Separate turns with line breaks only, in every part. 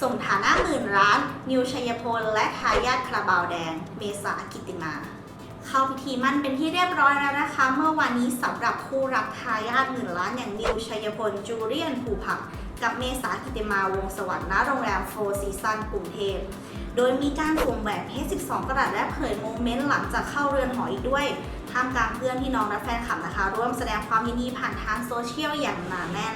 สมฐานะหมื่นร้าน นิวชัยพล และทายาทคาราบาวแดง เมษากิติมา เข้าพิธีมั่นเป็นที่เรียบร้อยแล้วนะคะ เมื่อวันนี้สำหรับคู่รักทายาทหมื่นล้านอย่างนิวชัยพล จูเลียนภูผัก กับเมษากิติมาวงสวรรค์ณโรงแรมโฟร์ซีซันกรุงเทพโดยมีการสวมแหวนเพชร 12 กรัตและเผยโมเมนต์หลังจากเข้าเรือนหออีกด้วย ท่ามกลางเพื่อนพี่น้องและแฟนคลับนะคะ ร่วมแสดงความยินดีผ่านทางโซเชียลอย่างหนาแน่น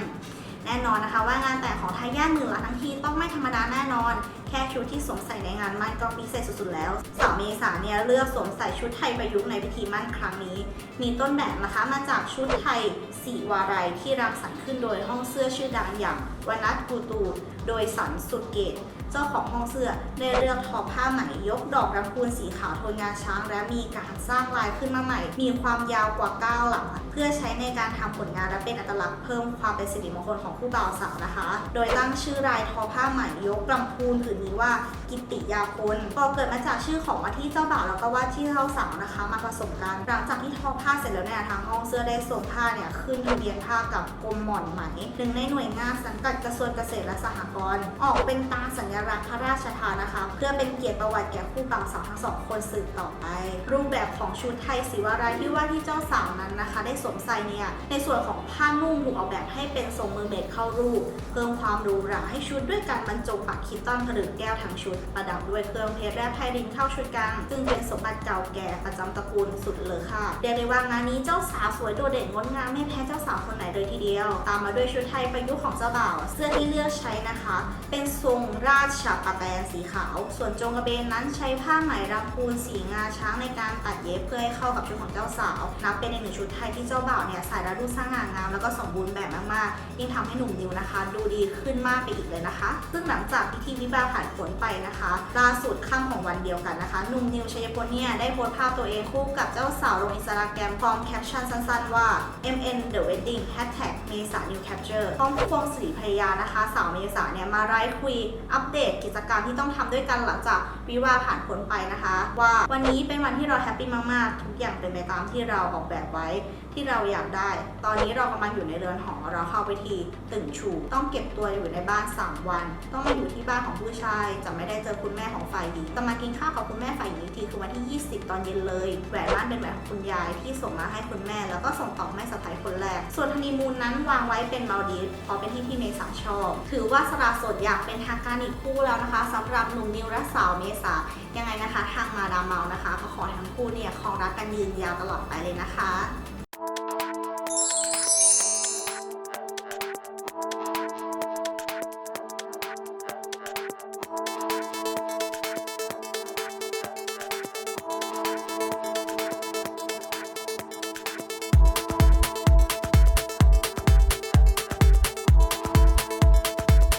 แน่นอนนะคะว่างานแต่งของทายาทหมื่นล้านทั้งทีต้องไม่ธรรมดาแน่นอน แค่ชุดที่สวมใส่ในงานมั่นก็พิเศษสุดๆแล้วสาวเมษาเนี่ยเลือกสวมใส่ชุดไทยประยุกต์ในพิธีมั่นครั้งนี้ มีต้นแบบนะคะมาจากชุดไทยสีวาไรที่รังสรรค์ขึ้นโดยห้องเสื้อชื่อดังอย่างวนัทกูตูโดยสันสุดเกต เจ้าของห้องเสื้อได้เลือกทอผ้าไหมยกดอกรำพูนสีขาวโทนงาช้าง และมีการสร้างลายขึ้นมาใหม่ มีความยาวกว่า 9 หลังเพื่อใช้ในการทำผลงานและเป็นอัตลักษณ์เพิ่มความเป็นสิริมงคลของผู้บ่าวสาวนะคะ โดยตั้งชื่อลายทอผ้าไหมยกรำพูนผืนนี้ว่ากิติยาพลก็เกิดมาจากชื่อของว่าที่เจ้าบ่าวแล้วก็ว่าที่เจ้าสาวนะคะ มาผสมกันหลังจากที่ทอผ้าเสร็จแล้วเนี่ยทางห้องเสื้อได้ส่งผ้าเนี่ยขึ้นทะเบียนผ้ากับกรมหม่อนไหมหนึ่งในหน่วยงานสังกัดกระทรวงเกษตรและสหกรณ์ออกเป็นตราสัญลักษณ์พระราชทานนะคะ เพื่อเป็นเกียรติประวัติแก่คู่บ่าวสาวทั้งสองคนสืบต่อไป รูปแบบของชุดไทยศิวาราที่ว่าที่เจ้าสาวนั้นนะคะ ได้สวมใส่เนี่ยในส่วนของผ้านุ่งถูกออกแบบให้เป็นทรงมือเบ็ดเข้ารูป เพิ่มความหรูหราให้ชุดด้วยการบรรจงปักคิตตันผลึกแก้วทั้งชุด ประดับด้วยเครื่องเพชรและไพรินเข้าชุดกลาง ซึ่งเป็นสมบัติเก่าแก่ประจำตระกูลสุดเลยค่ะเรียกได้ว่างานนี้เจ้าสาวสวยโดดเด่นงดงามไม่แพ้เจ้าสาวคนไหนเลยทีเดียว ตามมาด้วยชุดไทยประยุกต์ของเจ้าบ่าว เสื้อที่เลือกใช้นะคะ เป็นทรงราชปะแตนสีขาว ส่วนจงกระเบนนั้นใช้ผ้าไหมรำพูนสีงาช้างในการตัดเย็บเพื่อให้เข้ากับชุดของเจ้าสาว นับเป็นอีกหนึ่งชุดไทยที่เจ้าบ่าวเนี่ยใส่แล้วดูสง่างามแล้วก็สมบูรณ์แบบมากๆยิ่งทำให้หนุ่มนิวนะคะ ดูดีขึ้นมากไปอีกเลยนะคะ ซึ่งหลังจากพิธีวิวาผ่านผลไปนะคะล่าสุดค่ำของวันเดียวกันนะคะหนุ่มนิวชัยพลเนี่ยได้โพสต์ภาพตัวเองคู่กับเจ้าสาวลงอินสตาแกรมพร้อมแคปชั่นสั้นๆว่า MN The Wedding Hashtag เมษา New Capture พร้อมควงสิริภรยานะคะ สาวเมษาเนี่ยมาไลฟ์คุยอัปเดตกิจกรรมที่ต้องทำด้วยกันหลังจากวิวาผ่านผลไปนะคะ ว่าวันนี้เป็นวันที่เราแฮปปี้มากๆ ทุกอย่างเป็นไปตามที่เราออกแบบไว้ที่เราอยากได้ ตอนนี้เรากำลังอยู่ในเรือนหอเราเข้าไปทีตึงชู ต้องเก็บตัวอยู่ในบ้าน 3 วัน ต้องมาอยู่ที่บ้านของผู้ชาย จะไม่ได้เจอคุณแม่ของฝ่ายหญิงจะมากินข้าวกับคุณแม่ฝ่ายหญิงอีกทีคือวันที่ 20 ตอนเย็นเลยแหวนมั่นเป็นแหวนของคุณยายที่ส่งมาให้คุณแม่ แล้วก็ส่งต่อแม่สะใภ้คนแรก ส่วนฮันนีมูนนั้นวางไว้เป็นมาลดีฟเพราะเป็นที่ที่เมษาชอบ ถือว่าสละสดอยากเป็นทางการอีกคู่แล้วนะคะสำหรับหนุ่มนิวและสาวเมษายังไงนะคะ ทางมาดามเมานะคะก็ขอทั้งคู่เนี่ยครองรักกันยืนยาวตลอดไปเลยนะคะ